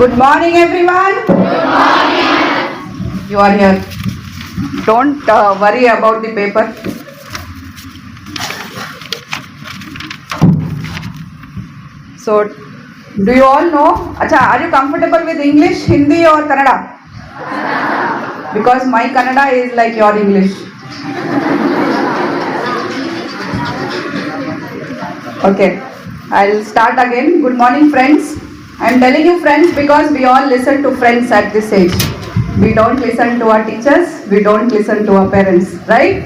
Good morning, everyone. You are here. Don't uh, worry about the paper. So, do you all know? Acha, are you comfortable with English, Hindi, or Kannada? Because my Kannada is like your English. Okay, I'll start again. Good morning, friends. I'm telling you, friends, because we all listen to friends at this age. We don't listen to our teachers, we don't listen to our parents, right?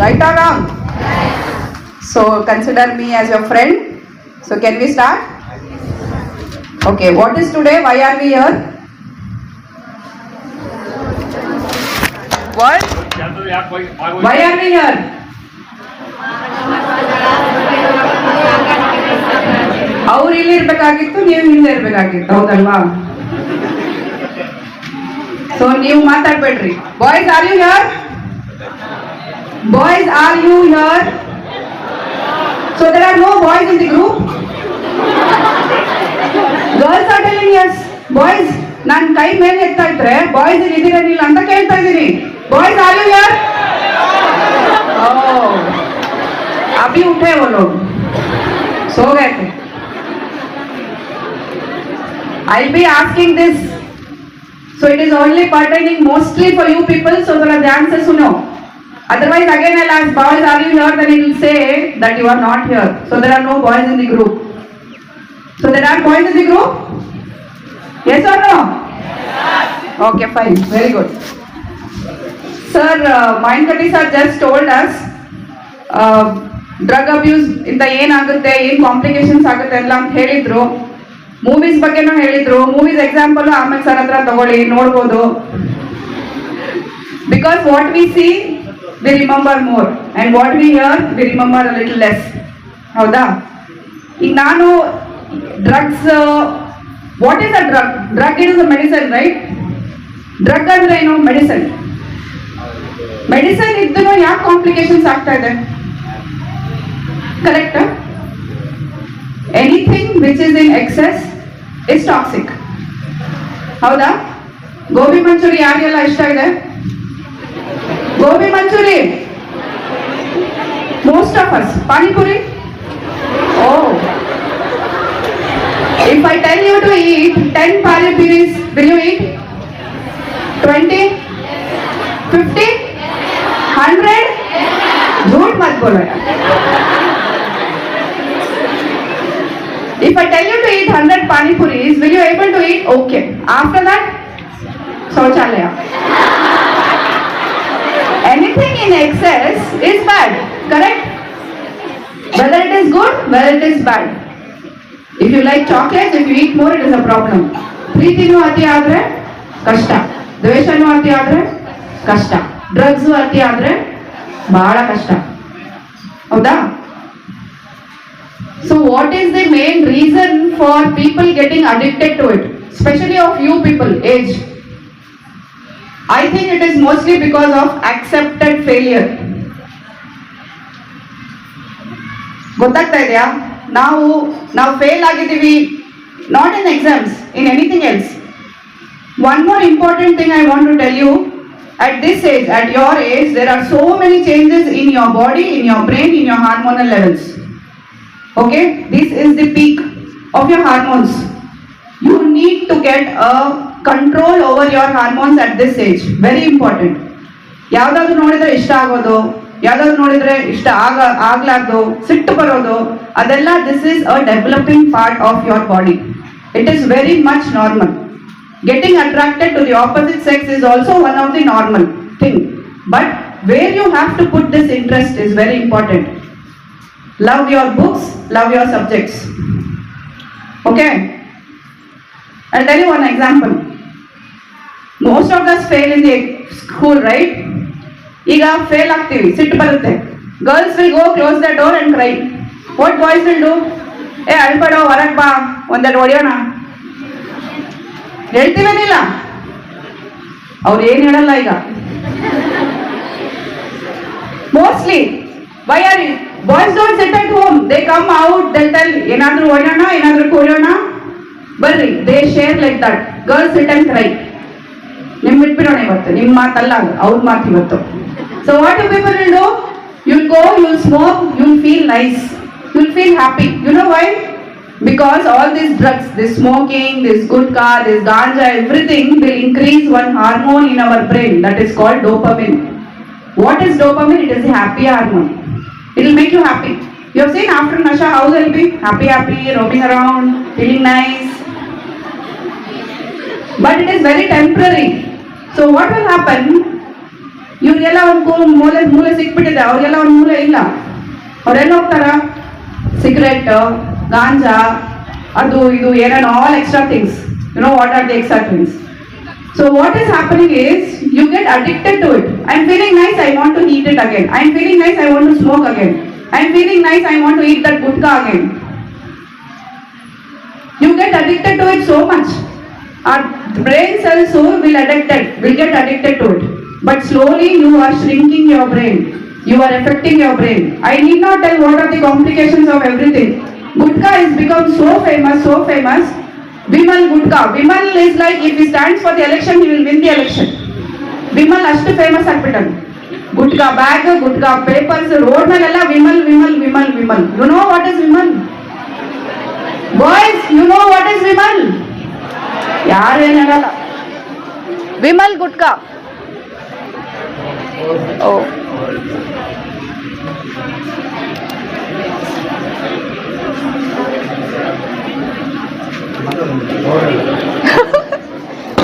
Right or wrong? So, consider me as your friend. So, can we start? Okay, what is today? Why are we here? What? Why are we here? ಅವ್ರು ಇಲ್ಲಿ ಇರ್ಬೇಕಾಗಿತ್ತು ನೀವು ಹಿಂದೆ ಇರ್ಬೇಕಾಗಿತ್ತು ಹೌದಲ್ವಾ so ನೀವು ಮಾತಾಡ್ಬೇಡ್ರಿ boys are you here boys are you here so there are no boys in the group girls are telling yes boys ನಾನು ಕೈ ಮೇಲೆ ಎತ್ತಾ ಇದ್ರೆ ಬಾಯ್ಸ್ ಇಲ್ಲಿ ಇದ್ದೀರೇನಿಲ್ಲ ಅಂತ ಕೇಳ್ತಾ ಇದ್ದೀನಿ ಬಾಯ್ಸ್ ಆರ್ ಯು ಹಿಯರ್ अभी उठे वो लोग सो गए थे I'll be asking this. So it is only pertaining mostly for you people, so that the answers you know. Otherwise, again I'll ask, boys, are you here? Then it will say that you are not here. So there are no boys in the group. So there are boys in the group? Yes or no? Okay, fine. Very good. Sir, uh, Mindkati sir just told us drug abuse ಇಂದ ಏನಾಗುತ್ತೆ ಏನ್ complications ಆಗುತ್ತೆ ಎಲ್ಲ ಅಂತ ಹೇಳಿದ್ರು movies ಬಗ್ಗೆನೂ ಹೇಳಿದ್ರು. Movies example ಆಮೇಲೆ ಸರ್ ಹತ್ರ ತಗೊಳ್ಳಿ, ನೋಡ್ಬೋದು. Because what we see we remember more and what we hear we remember little less ಹೌದಾ? ಈಗ ನಾನು drugs what is a drug drug is a medicine right drug ಅಂದ್ರೆ ಏನು? ಮೆಡಿಸನ್ ಮೆಡಿಸನ್ ಇದ್ದು ಯಾಕೆ ಕಾಂಪ್ಲಿಕೇಶನ್ಸ್ ಆಗ್ತಾ ಇದೆ? Correct anything which is in excess is toxic ಹೌದಾ ಗೋಬಿ ಮಂಚೂರಿ ಯಾರಿಗೆಲ್ಲ ಇಷ್ಟ ಇದೆ gobi manchurian most of us panipuri oh if I tell you to eat ten panipuris will you eat twenty fifty hundred झूठ मत बोलो यार pani puris, will you able to eat? Okay. After that, शौचालय. Anything in excess is bad, correct? Whether it is good, whether it is bad. If you like chocolates, if you eat more, it is a problem. ಪ್ರೀತಿನೂ ಅತಿ ಆದ್ರೆ ಕಷ್ಟ ದ್ವೇಷನೂ ಅತಿ ಆದ್ರೆ ಕಷ್ಟ drugs ಅತಿ ಆದ್ರೆ ಬಹಳ ಕಷ್ಟ ಹೌದಾ So what is the main reason for people getting addicted to it specially of you people age I think it is mostly because of accepted failure ಗೊತ್ತಾಗ್ತಾ ಇದೆಯಾ ನಾವು ನಾವು ಫೇಲ್ ಆಗಿದ್ದೀವಿ not in exams in anything else One more important thing I want to tell you at this age, at your age, there are so many changes in your body, in your brain, in your hormonal levels. Okay, this is the peak of your hormones. You need to get a control over your hormones at this age. Very important. ಯಾವ್ದಾದ್ರು ನೋಡಿದ್ರೆ ಇಷ್ಟ ಆಗೋದು ಯಾವ್ದಾದ್ರು ನೋಡಿದ್ರೆ ಇಷ್ಟ ಆಗ ಆಗ್ಲಾರ್ದು ಸಿಟ್ಟು ಬರೋದು ಅದೆಲ್ಲ this is a developing part of your body it is very much normal getting attracted to the opposite sex is also one of the normal thing but where you have to put this interest is very important love your books, love your subjects. Okay? I'll tell you one example. Most of us fail in the school, right? ಈಗ fail ಆಗ್ತೀವಿ, ಸಿಟ್ಟು ಬರುತ್ತೆ. Girls will go close the door and cry what boys will do ಏ, ಅಳ್ಬೇಡ, ಹೊರಗೆ ಬಾ, ಒಂದೆರಡು ಹೊಡೆಯೋಣ. ಹೇಳ್ತೀವೇನಿಲ್ಲ? ಅವ್ರು ಏನು ಹೇಳಲ್ಲ ಈಗ. Mostly why are Boys don't sit at home they come out they tell ಏನಾದ್ರೂ ಹೊಡೋಣ ಏನಾದ್ರೂ ಕೊಡೋಣ ಬರ್ರಿ temporary they share like that girls sit and cry ನಿಮ್ ಬಿಟ್ಬಿಡೋಣ ಇವತ್ತು ನಿಮ್ ಮಾತಲ್ಲ ಅದು, ಅವ್ರ ಮಾತು ಇವತ್ತು so what you people will do you'll go you'll smoke you'll feel nice you'll feel happy you know why because all these drugs, this smoking, this gutka, this ganja, everything will increase one hormone in our brain that is called dopamine. What is dopamine? It is a happy hormone. It will make you happy. You have seen after Nasha how will be happy, happy, roaming around, feeling nice. But it is very temporary. So what will happen? ಇವ್ರಿಗೆಲ್ಲ ಒಂದು ಮೂಲೆ ಮೂಲೆ ಸಿಕ್ಬಿಟ್ಟಿದೆ ಅವ್ರಿಗೆಲ್ಲ ಒಂದು ಮೂಲೆ ಇಲ್ಲ ಅವ್ರೆಲ್ಲ ಹೋಗ್ತಾರ ಸಿಗರೆಟ್ ಗಾಂಜಾ ಅದು ಇದು ಏನೇನು all extra things you know what are the extra things so what is happening is you get addicted to it I'm feeling nice, I want to eat it again. I'm feeling nice, I want to smoke again. I'm feeling nice, I want to eat that gutka again. You get addicted to it so much. Our brain cells will addicted, will get addicted to it. But slowly you are shrinking your brain. You are affecting your brain. I need not tell what are the complications of everything. Gutka has become so famous, so famous. Vimal Gutka. Vimal is like if he stands for the election, he will win the election. Vimal ಅಷ್ಟು famous ಆಗ್ಬಿಟ್ಟನು. Gutka bag gutka papers road ಮೇಲೆಲ್ಲ Vimal Vimal Vimal Vimal. You know what is Vimal? Boys you know what is Vimal? ಯಾರು ಏನಾಗಲ್ಲ ವಿಮಲ್ ಗುಟ್ಕಾ. ಓ.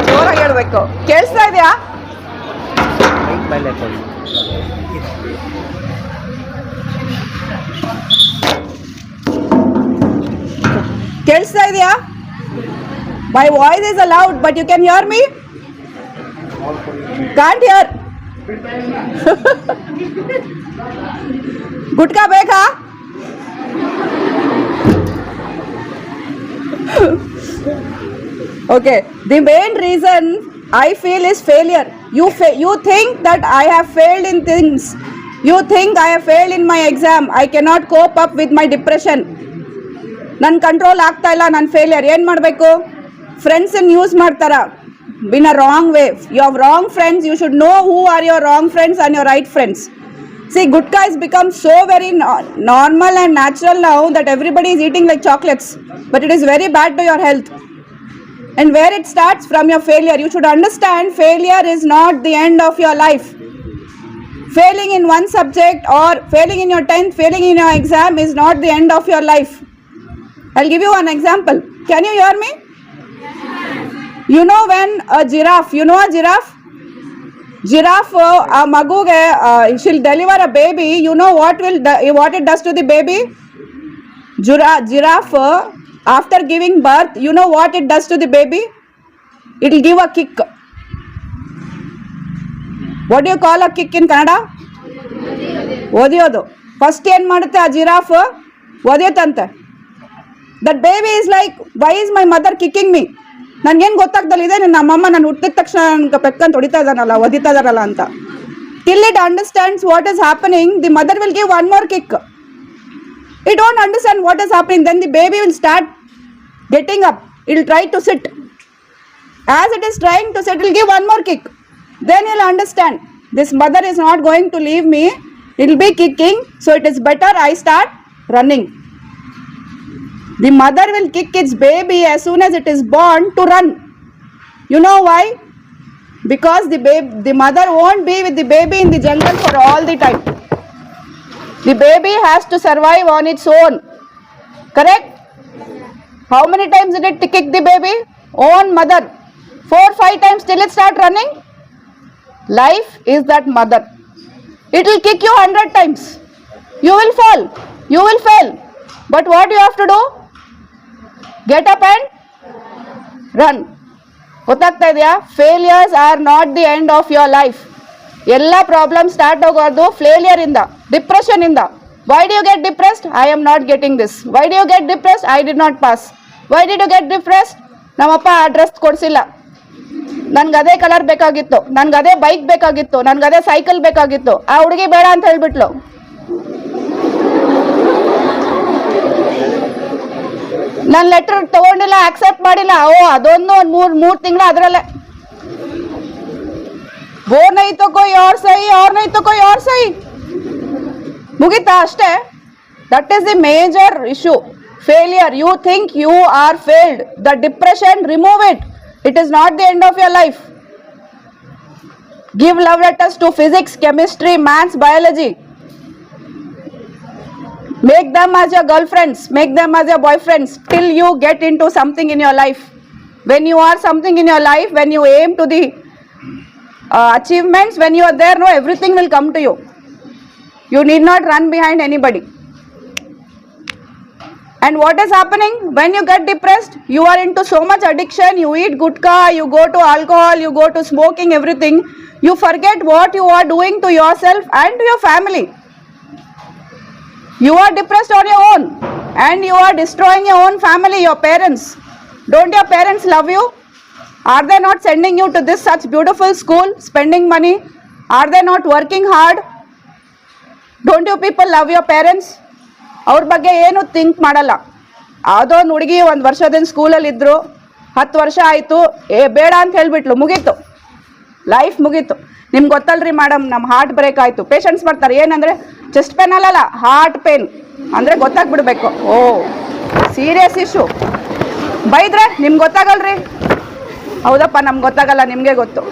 ಜೋರಾಗಿ ಹೇಳ್ಬೇಕು. ಕೇಳಿಸ್ತಾ ಇದೆಯಾ? ಕೇಳಿಸ್ತಾ ಇದೆಯಾ my voice is aloud but you can hear me can't hear gutka ಬೇಕಾ okay the main reason i feel is failure you fa- you think that i have failed in things you think i have failed in my exam i cannot cope up with my depression ನನ್ನ control ಆಗ್ತಾ ಇಲ್ಲ ನನ್ನ failure ಏನು ಮಾಡಬೇಕು ಫ್ರೆಂಡ್ಸನ್ನು use ಮಾಡ್ತಾರ in a wrong way you have wrong friends you should know who are your wrong friends and your right friends see gutka is become so very normal and natural now that everybody is eating like chocolates but it is very bad to your health and where it starts from your failure. You should understand failure is not the end of your life. Failing in one subject or failing in your 10th, failing in your exam is not the end of your life. I'll give you one example. Can you hear me? You know when a giraffe, you know a giraffe? Giraffe, uh, a maguge, uh, she'll deliver a baby. You know what will what it does to the baby? Giraffe, after giving birth you know what it does to the baby it'll give a kick what you call a kick in Kannada ಒದಿಯೋದು first ಏನ್ ಮಾಡುತ್ತೆ? ಆ giraffe ಒದಿಯತಂತೆ that baby is like why is my mother kicking me ನನ್ಗೆ ಏನ್ ಗೊತ್ತಾಗ್ದಲ್ಲ, ಇದೆ ನನ್ನ ಅಮ್ಮಮ್ಮ ನಾನು ಹುಟ್ಟಿದ ತಕ್ಷಣ ನನ್ ಪೆಕ್ಕಂತ ಹೊಡಿತಾ ಇದಾನಲ್ಲ ಒದಿತಾ ಇದಾರಲ್ಲ ಅಂತ. Till it understands what is happening the mother will give one more kick it don't understand what is happening then the baby will start getting up. It will try to sit. As it is trying to sit it will give one more kick. Then he'll understand. This mother is not going to leave me. It will be kicking. So it is better i start running. The mother will kick its baby as soon as it is born to run. You know why? Because the babe the mother won't be with the baby in the jungle for all the time. The baby has to survive on its own. Correct? How many times did it kick the baby? Own mother. Four, five times till it start running. Life is that mother. It will kick you hundred times. You will fall. You will fail. But what you have to do? Get up and run. ಗೊತ್ತಾಗ್ತಾ ಇದೆಯಾ failures are not the end of your life ಎಲ್ಲ problem start ಆಗೋದು failure ಇಂದ depression ಇಂದ why do you get depressed I am not getting this why do you get depressed I did not pass Why did you get difference ನಮ್ಮಪ್ಪ ಆ dress ಕೊಡಿಸಿಲ್ಲ. ನನ್ಗೆ ಅದೇ colour ಬೇಕಾಗಿತ್ತು. ನನ್ಗೆ ಅದೇ ಬೈಕ್ ಬೇಕಾಗಿತ್ತು. ನನ್ಗೆ ಅದೇ ಸೈಕಲ್ ಬೇಕಾಗಿತ್ತು. ಆ ಹುಡುಗಿ ಬೇಡ ಅಂತ ಹೇಳ್ಬಿಟ್ಲು. ನನ್ನ ಲೆಟರ್ ತಗೊಂಡಿಲ್ಲ ಆಕ್ಸೆಪ್ಟ್ ಮಾಡಿಲ್ಲ. ಓ, ಅದೊಂದು ಒಂದು ಮೂರು ಮೂರು ತಿಂಗಳು ಅದರಲ್ಲೇ. ಓರ್ ತಕೋ ತಗೋ ಯೋರ್ ಸೈ? ಅವ್ರ ನೈ ತಗೋ ಯೋರ್ ಸೈ? ಮುಗೀತಾ ಅಷ್ಟೇ? That is the major issue failure. You think you are failed. The depression remove it. It is not the end of your life. Give love letters to physics chemistry maths biology. Make them as your girlfriends. Make them as your boyfriends till you get into something in your life. When you are something in your life when you aim to the uh, achievements when you are there no everything will come to you. You need not run behind anybody and what is happening when you get depressed you are into so much addiction you eat gutka you go to alcohol you go to smoking everything you forget what you are doing to yourself and to your family you are depressed on your own and you are destroying your own family, your parents. Don't your parents love you? Are they not sending you to this such beautiful school, spending money? Are they not working hard? Don't you people love your parents? ಅವ್ರ ಬಗ್ಗೆ ಏನು think ಮಾಡಲ್ಲ. ಯಾವುದೋ ಒಂದು ಹುಡುಗಿ ಒಂದು ವರ್ಷದಿಂದ ಸ್ಕೂಲಲ್ಲಿ ಇದ್ರು, ಹತ್ತು ವರ್ಷ ಆಯಿತು, ಏ ಬೇಡ ಅಂತ ಹೇಳ್ಬಿಟ್ಲು, ಮುಗೀತು. ಲೈಫ್ ಮುಗೀತು. ನಿಮ್ಗೆ ಗೊತ್ತಲ್ರಿ ಮೇಡಮ್ ನಮ್ಮ ಹಾರ್ಟ್ ಬ್ರೇಕ್ ಆಯಿತು. ಪೇಷಂಟ್ಸ್ ಬರ್ತಾರೆ, ಏನಂದರೆ ಚೆಸ್ಟ್ ಪೇನ್ ಅಲ್ಲಲ್ಲ ಹಾರ್ಟ್ ಪೇನ್ ಅಂದರೆ ಗೊತ್ತಾಗ್ಬಿಡ್ಬೇಕು. ಓ ಸೀರಿಯಸ್ ಇಶ್ಯೂ ಬೈದ್ರೆ ನಿಮ್ಗೆ ಗೊತ್ತಾಗಲ್ರಿ? ಹೌದಪ್ಪ, ನಮ್ಗೆ ಗೊತ್ತಾಗಲ್ಲ, ನಿಮಗೆ ಗೊತ್ತು.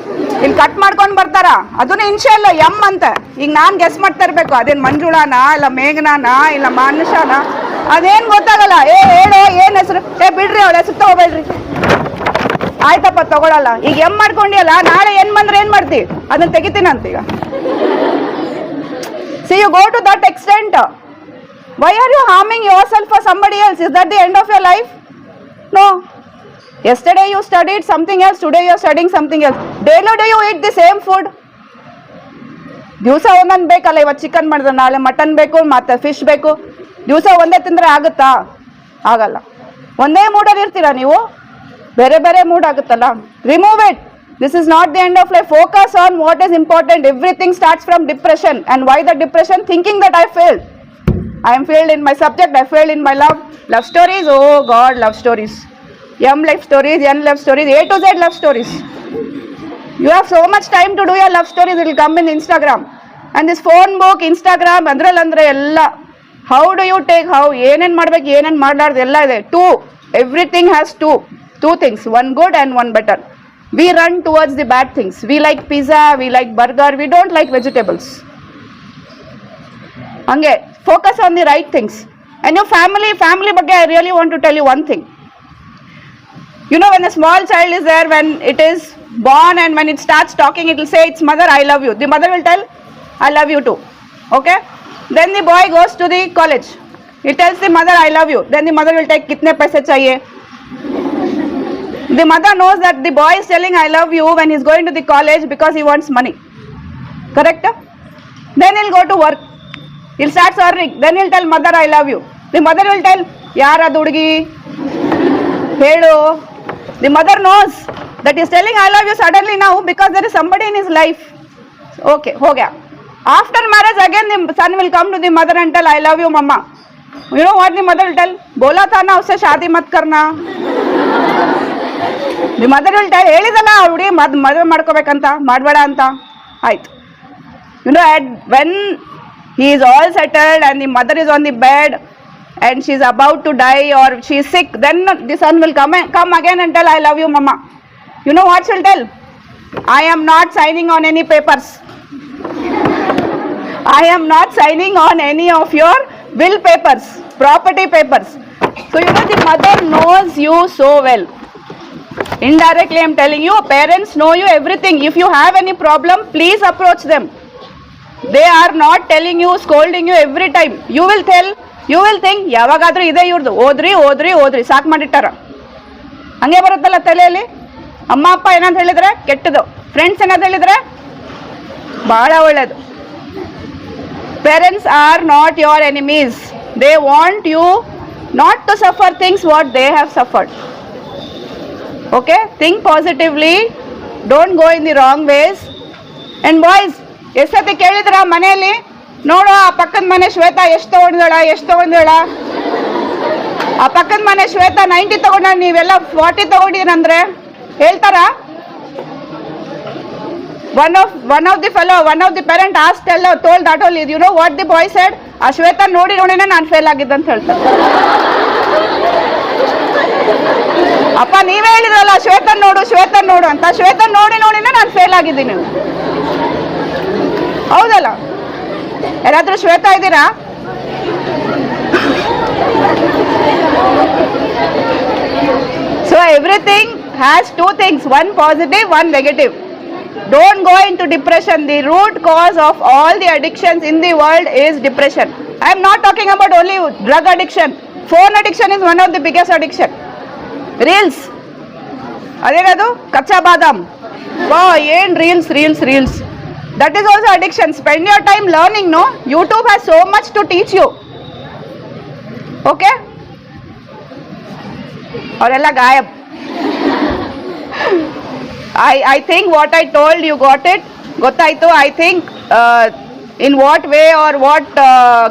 ಇಲ್ಲಿ ಕಟ್ ಮಾಡ್ಕೊಂಡು ಬರ್ತಾರ? ಅದನ್ನ ಇನ್ಶಿಯಲ್ ಎಂ ಅಂತ. ಈಗ ನಾನು ಗೆಸ್ ಮಾಡ್ತಾ ಇರ್ಬೇಕು. ಅದೇನು ಮಂಜುಳಾನ, ಇಲ್ಲ ಮೇಘನಾನ, ಇಲ್ಲ ಮಾನುಷಾನ ಅದೇನು ಗೊತ್ತಾಗಲ್ಲ. ಏ, ಹೇಳು, ಏನು ಹೆಸರು? ಏ, ಬಿಡ್ರಿ ಅವಳ ಹೆಸರು ತಗೋಬೇಡ್ರಿ. ಆಯ್ತಪ್ಪ, ತಗೊಳಲ್ಲ. ಈಗ ಎಂ ಮಾಡ್ಕೊಂಡಿಯಲ್ಲ, ನಾಳೆ ಏನು ಬಂದ್ರೆ ಏನು ಮಾಡ್ತಿ? ಅದನ್ನ ತೆಗಿತೀನಂತ ಈಗ. See you go to that extent why are you harming yourself for somebody else is that the end of your life no you studied something else today you are studying something else daily day you eat the same food ದಿವಸ ಒಂದೊಂದು ಬೇಕಲ್ಲ ಇವತ್ತು chicken ಮಾಡಿದ್ರೆ, ನಾಳೆ mutton ಬೇಕು, ಮತ್ತೆ fish ಬೇಕು. ದಿವಸ ಒಂದೇ ತಿಂದರೆ ಆಗುತ್ತಾ? ಆಗಲ್ಲ. ಒಂದೇ ಮೂಡಲ್ಲಿ ಇರ್ತೀರಾ ನೀವು? ಬೇರೆ ಬೇರೆ ಮೂಡ್ ಆಗುತ್ತಲ್ಲ. Remove it this is not the end of life focus on what is important everything starts from depression and why the depression thinking that I fail I am failed in my subject I failed in my love love stories oh god love stories. M life stories N love stories A to Z love stories you have so much time to do your love stories will come in Instagram and this phone book Instagram Instagram, ಅಂದರೆ ಅಂದ್ರೆ ಎಲ್ಲ. How do you take how ಏನೇನು ಮಾಡ್ಬೇಕು ಏನೇನು ಮಾಡಲಾರ್ದು ಎಲ್ಲ ಇದೆ. Two everything has two two things one good and one better we run towards the bad things we like pizza we like burger we don't like vegetables ಹಂಗೆ focus on the right things and you family family ಬಗ್ಗೆ I really want to tell you one thing you know when a small child is there when it is born and when it starts talking it will say its mother i love you the mother will tell i love you too okay then the boy goes to the college he tells the mother i love you then the mother will take kitne paise chahiye the mother knows that the boy is telling i love you when he's going to the college because he wants money correct then he'll go to work he'll start earning then he'll tell mother i love you the mother will tell ಯಾರದು ಹುಡುಗಿ ಹೇಳು The mother knows that is telling I love you suddenly ನಾವು because there is somebody in his life okay ಹೋಗ್ಯಾ. After marriage again ನಿಮ್ son will come to the mother and tell I love you mamma you know what the mother will tell Bola ತಾನ ಅವಸೆ ಶಾದಿ ಮತ್ ಕರ್ನಾ the mother will tell ಹೇಳಿದಲ್ಲ ಅವ್ರಿಗೆ ಮದ್, ಮದುವೆ ಮಾಡ್ಕೋಬೇಕಂತ, ಮಾಡಬೇಡ ಅಂತ. ಆಯ್ತು. You know at when he is all settled and the mother is on the bed and she is about to die or she is sick, then the son will come, come again and tell, I love you, mama. You know what she'll tell? I am not signing on any papers. I am not signing on any of your will papers, property papers. So, you know, the mother knows you so well. Indirectly, I am telling you, parents know you everything. If you have any problem, please approach them. They are not telling you, scolding you every time. You will tell, you will think ಯಾವಾಗಾದ್ರೂ ಇದೆ ಇವ್ರದ್ದು ಓದ್ರಿ ಓದ್ರಿ ಓದ್ರಿ ಸಾಕು ಮಾಡಿಟ್ಟಾರ. ಹಂಗೆ ಬರುತ್ತಲ್ಲ ತಲೆಯಲ್ಲಿ? ಅಮ್ಮ, ಅಪ್ಪ ಏನಂತ ಹೇಳಿದ್ರೆ ಕೆಟ್ಟದು. ಫ್ರೆಂಡ್ಸ್ ಏನಂತ ಹೇಳಿದ್ರೆ ಬಹಳ ಒಳ್ಳೇದು. Parents are not your enemies they want you not to suffer things what they have suffered okay think positively don't go in the wrong ways and boys ಎಷ್ಟೊತ್ತಿ ಕೇಳಿದ್ರ ಮನೆಯಲ್ಲಿ? ನೋಡು, ಆ ಪಕ್ಕದ ಮನೆ ಶ್ವೇತಾ ಎಷ್ಟು ತಗೊಂಡಿದಳ ಎಷ್ಟು ತಗೊಂಡಿದಳ? ಆ ಪಕ್ಕದ ಮನೆ ಶ್ವೇತಾ ನೈಂಟಿ ತಗೊಂಡ ನೀವೆಲ್ಲ ಫಾರ್ಟಿ ತಗೊಂಡಿರಂದ್ರೆ ಹೇಳ್ತಾರಾ? One of one of the fellow one of the parent asked ಎಲ್ಲ told that all you know what the boy side ಆ ಶ್ವೇತಾ, ನೋಡಿ ನೋಡಿನೇ, ನಾನು ಫೇಲ್ ಆಗಿದ್ದಂತ ಹೇಳ್ತಾರೆ ಅಪ್ಪ, ನೀವೇ ಹೇಳಿದ್ರಲ್ಲ ಶ್ವೇತನ್ ನೋಡು ಶ್ವೇತನ್ ನೋಡು ಅಂತ. ಶ್ವೇತನ್ ನೋಡಿ ನೋಡಿನೇ, ನಾನು ಫೇಲ್ ಆಗಿದ್ದೀನಿ. ಹೌದಲ್ಲ? ಯಾರಾದ್ರೂ ಶ್ವೇತಾ ಇದ್ದೀರಾ So everything has two things, one positive, one negative. Don't go into depression. The root cause of all the addictions in the world is depression. I am not talking about only drug addiction. Phone addiction is one of the biggest addiction. Reels. ಅದೇನದು ಕಚ್ಚಾ ಬಾದಾಮ್ ವಾ ಏನ್ reels reels reels that is also addiction spend your time learning no YouTube has so much to teach you okay ಅವರೆಲ್ಲ ಗಾಯಬ್ I I think what I told you got it ಗೊತ್ತಾಯ್ತು I think in what way are what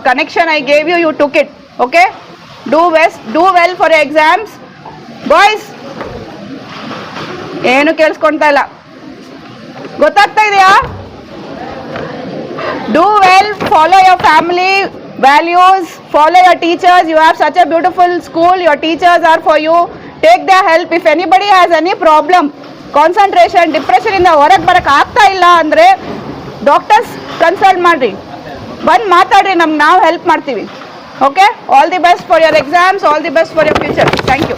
connection I gave you you took it okay do best do well for exams boys ಏನು ಕೇಳಿಸ್ಕೊಂತಾ ಇಲ್ಲ. ಗೊತ್ತಾಗ್ತಾ ಇದೆಯಾ? Do well follow your family values follow your teachers you have such a beautiful school your teachers are for you take their help if anybody has any problem concentration depression ಇಂದ ಹೊರಗೆ ಬರಕ್ಕೆ ಆಗ್ತಾ ಇಲ್ಲ ಅಂದರೆ ಡಾಕ್ಟರ್ಸ್ ಕನ್ಸಲ್ಟ್ ಮಾಡಿರಿ ಬಂದು ಮಾತಾಡ್ರಿ ನಮ್ಗೆ ನಾವು ಹೆಲ್ಪ್ ಮಾಡ್ತೀವಿ okay all the best for your exams all the best for your future thank you